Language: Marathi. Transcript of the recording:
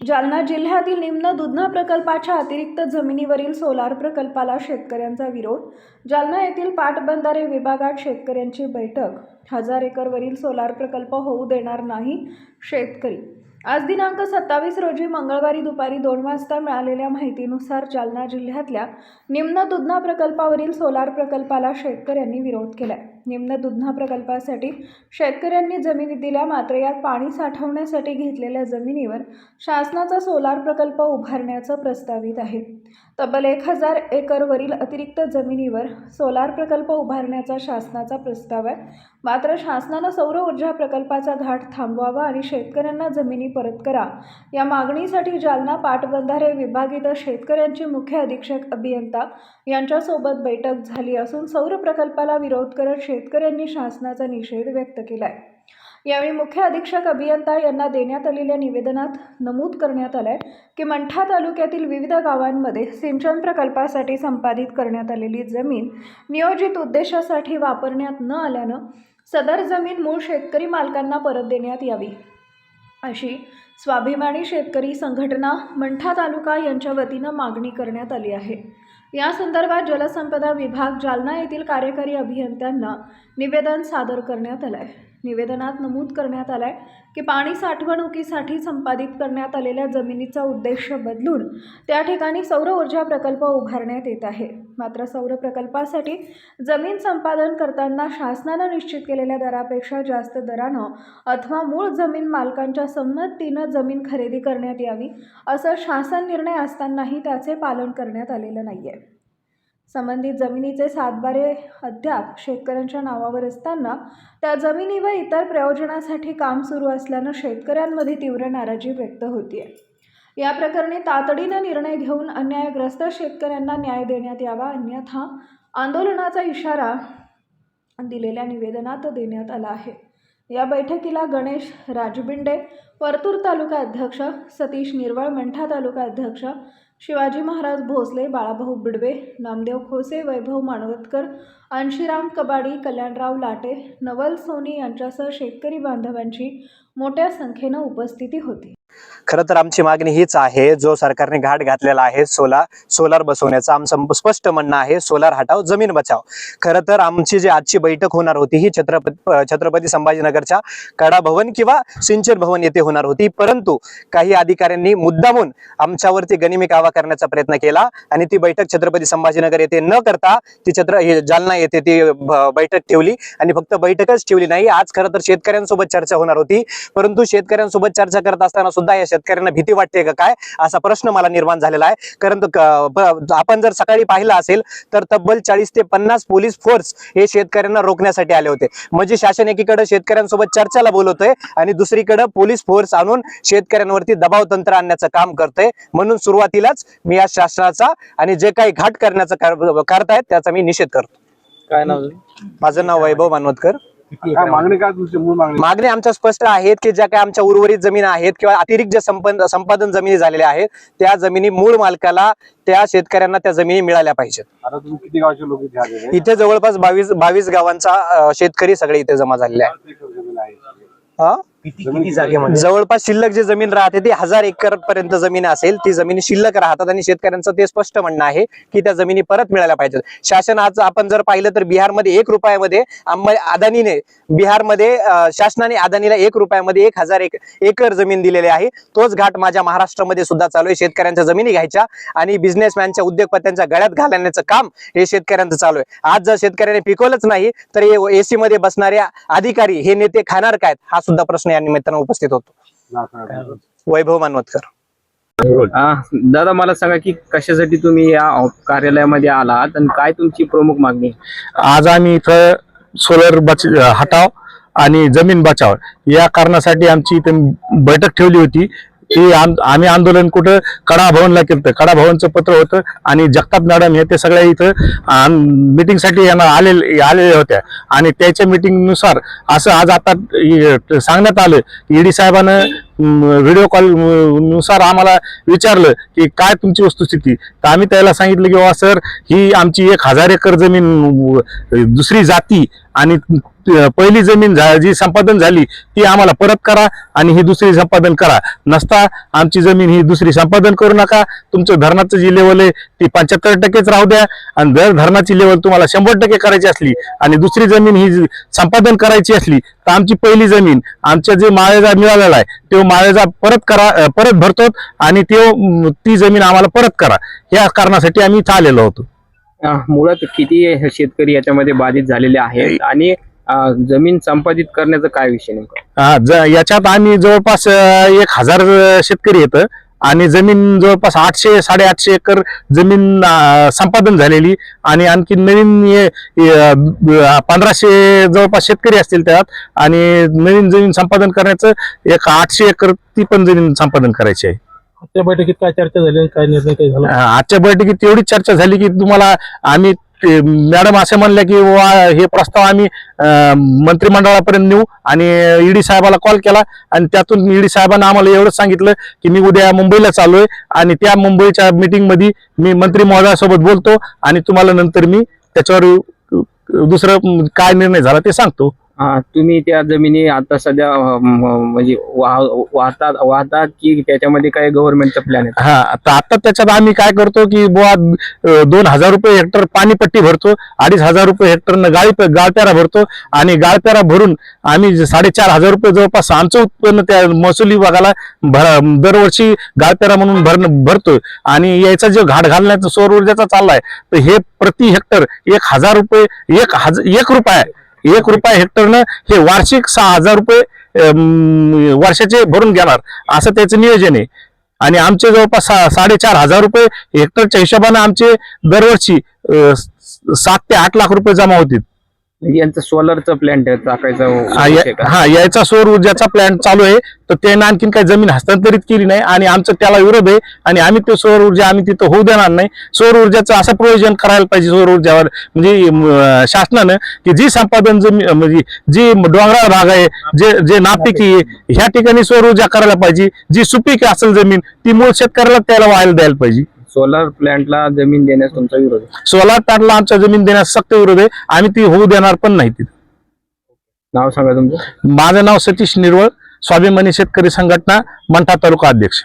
जालना जिल्ह्यातील निम्न दुधना प्रकल्पाच्या अतिरिक्त जमिनीवरील सोलार प्रकल्पाला शेतकऱ्यांचा विरोध. जालना येथील पाटबंधारे विभागात शेतकऱ्यांची बैठक. हजार एकरवरील सोलार प्रकल्प होऊ देणार नाही शेतकरी आज दिनांक सत्तावीस रोजी मंगळवारी दुपारी दोन वाजता मिळालेल्या माहितीनुसार जालना जिल्ह्यातल्या निम्न दुधना प्रकल्पावरील सोलार प्रकल्पाला शेतकऱ्यांनी विरोध केलाय. निम्न दुधना प्रकल्पासाठी शेतकऱ्यांनी जमिनी दिल्या मात्र यात पाणी साठवण्यासाठी घेतलेल्या जमिनीवर शासनाचा सोलार प्रकल्प उभारण्याचं प्रस्तावित आहे. तब्बल एक हजार एकरवरील अतिरिक्त जमिनीवर सोलार प्रकल्प उभारण्याचा शासनाचा प्रस्ताव आहे. मात्र शासनानं सौर ऊर्जा प्रकल्पाचा घाट थांबवावा आणि शेतकऱ्यांना जमिनी परत करा. या मागणीसाठी जालना पाटबंधारे विभागीत शेतकऱ्यांची शेतकऱ्यांचे मुख्य अधीक्षक अभियंता यांच्यासोबत बैठक झाली असून सौर प्रकल्पाला विरोध करत शेतकऱ्यांनी शासनाचा निषेध व्यक्त केला आहे यावेळी मुख्य अधीक्षक अभियंता यांना देण्यात आलेल्या निवेदनात नमूद करण्यात आलंय की मंठा तालुक्यातील विविध गावांमध्ये सिंचन प्रकल्पासाठी संपादित करण्यात आलेली जमीन नियोजित उद्देशासाठी वापरण्यात न आल्यानं सदर जमीन मूळ शेतकरी मालकांना परत देण्यात यावी. अशी स्वाभिमानी शेतकरी संघटना मंठा तालुका यांच्या वतीनं मागणी करण्यात आली आहे. या संदर्भात जलसंपदा विभाग जालना येथील कार्यकारी अभियंत्यांना निवेदन सादर करण्यात आलं आहे निवेदनात नमूद करण्यात आलं आहे की पाणी साठवणुकीसाठी संपादित करण्यात आलेल्या जमिनीचा उद्देश बदलून त्या ठिकाणी सौर ऊर्जा प्रकल्प उभारण्यात येत आहे. मात्र सौर प्रकल्पासाठी जमीन संपादन करताना शासनानं निश्चित केलेल्या दरापेक्षा जास्त दरानं अथवा मूळ जमीन मालकांच्या संमतीनं जमीन खरेदी करण्यात यावी असं शासन निर्णय असतानाही त्याचे पालन करण्यात आलेलं नाही आहे संबंधित जमिनीचे सातबारे अद्याप शेतकऱ्यांच्या नावावर असताना त्या जमिनीवर इतर प्रयोजनासाठी काम सुरू असल्यानं शेतकऱ्यांमध्ये तीव्र नाराजी व्यक्त होतीये. या प्रकरणी तातडीनं निर्णय घेऊन अन्यायग्रस्त शेतकऱ्यांना न्याय देण्यात यावा अन्यथा आंदोलनाचा इशारा दिलेल्या निवेदनात देण्यात आला आहे. या बैठकीला गणेश राजबिंडे परतूर तालुका अध्यक्ष सतीश निर्वळ मंठा तालुका अध्यक्ष शिवाजी महाराज भोसले बाळाभाऊ बिडवे नामदेव खोसे वैभव मानवतकर अंशीराम कबाडी कल्याणराव लाटे नवल सोनी यांच्यासह शेतकरी बांधवांची मोठ्या संख्येनं उपस्थिती होती. खरं तर आमची मागणी हीच आहे जो सरकारने घाट घातलेला आहे सोलार सोलार बसवण्याचं आमचं स्पष्ट म्हणणं आहे सोलार हटाव जमीन बचाव खरं तर आमची जी आजची बैठक होणार होती ही छत्रपती छत्रपती संभाजीनगरच्या कडा भवन किंवा सिंचन भवन येथे होणार होती परंतु काही अधिकाऱ्यांनी मुद्दामून आमच्यावरती गनिमी कावा करण्याचा प्रयत्न केला आणि ती बैठक छत्रपती संभाजीनगर येथे न करता ती छत्र जालना येथे ती बैठक ठेवली आणि फक्त बैठकच ठेवली नाही आज खरं तर शेतकऱ्यांसोबत चर्चा होणार होती परंतु शेतकऱ्यांसोबत चर्चा करत असताना सुद्धा या शेतकऱ्यांना भीती वाटते का काय? असा प्रश्न मला निर्माण झालेला आहे. कारण आपण जर सकाळी पाहिलं असेल तर तब्बल चाळीस ते पन्नास पोलीस फोर्स हे शेतकऱ्यांना रोखण्यासाठी आले होते. म्हणजे शासन एकीकडे शेतकऱ्यांसोबत चर्चेला बोलवतोय आणि दुसरीकडे पोलीस फोर्स आणून शेतकऱ्यांवरती दबाव तंत्र आणण्याचं काम करतंय. म्हणून सुरुवातीलाच मी या शासनाचा आणि जे काही घाट करण्याचं कर- करतायत त्याचा मी निषेध करतो. काय नाव माझं नाव वैभव मानवतकर. काय मागणी काय तुमची? मूळ मागणी? मागणी आमच्या स्पष्ट आहेत की ज्या काही आमच्या उर्वरित जमीन आहेत किंवा अतिरिक्त ज्या संपन संपादन जमिनी झालेल्या आहेत त्या जमिनी मूळ मालकाला त्या शेतकऱ्यांना त्या जमिनी मिळाल्या पाहिजेत. आता तुम्ही किती गावचे लोक इथे आलेले आहेत? इथे जवळपास बावीस बावीस गावांचा अं, शेतकरी सगळे इथे जमा झालेले आहे किती एकर जमीन आहे. हा? जमीन किती जागेमध्ये? जवळपास शिल्लक जी जमीन राहते ती हजार एकर पर्यंत जमीन असेल. ती जमिनी शिल्लक राहतात आणि शेतकऱ्यांचं ते स्पष्ट म्हणणं आहे की त्या जमिनी परत मिळायला पाहिजेत शासन आज आपण जर पाहिलं तर बिहारमध्ये एक रुपयामध्ये अदानीने बिहारमध्ये शासनाने अदानीला एक रुपयामध्ये एक हजार एक एकर जमीन दिलेली आहे. तोच घाट माझ्या महाराष्ट्रामध्ये सुद्धा चालू आहे. शेतकऱ्यांच्या जमिनी घ्यायच्या आणि बिझनेसमॅनच्या उद्योगपत्यांच्या गळ्यात घालण्याचं काम हे शेतकऱ्यांचं चालू आहे. आज जर शेतकऱ्याने पिकवलंच नाही तर एसी मध्ये बसणारे अधिकारी हे नेते खाणार काय? हा सुद्धा प्रश्न या निमित्तानं उपस्थित होतो. वैभव मानवतकर हा, दादा मला सांगा की कशासाठी तुम्ही या कार्यालयामध्ये आलात आणि काय तुमची प्रमुख मागणी आहे? आज आम्ही इथं सोलर बच हटाव आणि जमीन बचाव या कारणासाठी आमची इथे बैठक ठेवली होती की आम- आम्ही आंदोलन कुठं कडा भवनला केलं कडा भवनचं पत्र होतं आणि जगताप मॅडम हे ते सगळ्या इथं मिटिंगसाठी यांना आलेले आलेल्या होत्या. आणि त्याच्या मिटिंगनुसार असं आज आता सांगण्यात आलं की ईडी साहेबानं व्हिडिओ कॉलनुसार आम्हाला विचारलं की काय तुमची वस्तुस्थिती? तर आम्ही त्याला सांगितलं की बाबा सर ही आमची एक हजार एकर जमीन दुसरी जाती आणि पहिली जमीन झा- जी संपादन झाली ती आम्हाला परत करा आणि ही दुसरी संपादन करा. नसता आमची जमीन ही दुसरी संपादन करू नका. तुमचं धरणाचं जी लेवल आहे ती पंच्याहत्तर टक्केच राहू द्या. आणि जर धरणाची लेवल तुम्हाला शंभर टक्के करायची असली आणि दुसरी जमीन ही संपादन करायची असली तर आमची पहिली जमीन आमच्या जे माळेजा मिळालेला आहे तो माळेजा परत करा परत भरतो आणि तो ती जमीन आम्हाला परत करा. या कारणासाठी आम्ही इथं आलेलो होतो. मुळात किती शेतकरी याच्यामध्ये बाधित झालेले आहेत आणि जमीन संपादित करण्याचं काय विषय नेमका? हा, ज- याच्यात आम्ही जवळपास एक हजार शेतकरी येतं आणि जमीन जवळपास आठशे साडेआठशे एकर जमीन संपादन झालेली आणि आणखी नवीन पंधराशे जवळपास शेतकरी असतील त्यात आणि नवीन जमीन संपादन करण्याचं एक आठशे एकर ती पण जमीन संपादन करायची आहे. आजच्या बैठकीत काय चर्चा झाली? काय निर्णय काय झाला? आजच्या बैठकीत एवढी चर्चा झाली की तुम्हाला आम्ही ते- मॅडम असे म्हणल्या की वा हे प्रस्ताव आम्ही मंत्रिमंडळापर्यंत नेऊ. आणि ईडी साहेबाला कॉल केला आणि त्यातून ईडी साहेबांना आम्हाला एवढंच सांगितलं की मी उद्या मुंबईला चाललोय आणि त्या मुंबईच्या मिटिंगमध्ये मी मंत्री महोदयासोबत बोलतो आणि तुम्हाला नंतर मी त्याच्यावर दुसरं काय निर्णय झाला ते सांगतो. तुम्ही त्या जमिनी आता सध्या म्हणजे वाह- वाहतात वाहतात की त्याच्यामध्ये काही गव्हर्नमेंटचा प्लॅन आहे? हा आता आता त्याच्यात आम्ही काय करतो की बुवा दोन हजार रुपये हेक्टर पाणीपट्टी भरतो अडीच हजार रुपये हेक्टरनं गाळी गाळप्यारा भरतो आणि गाळप्यारा भरून आम्ही साडेचार हजार रुपये जवळपास आमचं उत्पन्न त्या महसुली विभागाला दरवर्षी गाळप्यारा म्हणून भर भरतो आणि याचा जो घाट घालण्याचा सौर ऊर्जाचा चाललाय तर हे प्रति हेक्टर एक हजार रुपये एक हजार एक रुपया एक रुपया हेक्टरनं हे वार्षिक सहा हजार रुपये वर्षाचे भरून घेणार. असं त्याचं नियोजन आहे. आणि आमचे जवळपास सा- साडेचार हजार रुपये हेक्टरच्या हिशोबाने आमचे दरवर्षी सात ते आठ लाख रुपये जमा होतील. यांचं सोलरचं प्लॅन टाकायचं हा? हा याचा सौर ऊर्जाचा प्लॅन चालू आहे. तर त्यानं आणखीन काही जमीन हस्तांतरित केली नाही आणि आमचं त्याला विरोध आहे आणि आम्ही ते सौर ऊर्जा आम्ही तिथं होऊ देणार नाही. सौर ऊर्जाचं असं प्रयोजन करायला पाहिजे सौर ऊर्जावर. म्हणजे शासनानं की जी संपादन जमीन म्हणजे जी डोंगराळ भाग आहे जे जे नापिकी आहे ह्या ठिकाणी सौर ऊर्जा करायला पाहिजे. जी सुपीक असेल जमीन ती मूळ शेतकऱ्याला त्याला व्हायला द्यायला पाहिजे. सोलर प्लॅन्टला जमीन देण्यास तुमचा विरोध आहे. सोलार पॅनलला आमच्या जमीन देण्यास सक्त विरोध आहे. आम्ही ती होऊ देणार पण नाही तिथं. नाव सांगा तुमचं. माझं नाव सतीश निर्वळ स्वाभिमानी शेतकरी संघटना मंठा तालुका अध्यक्ष.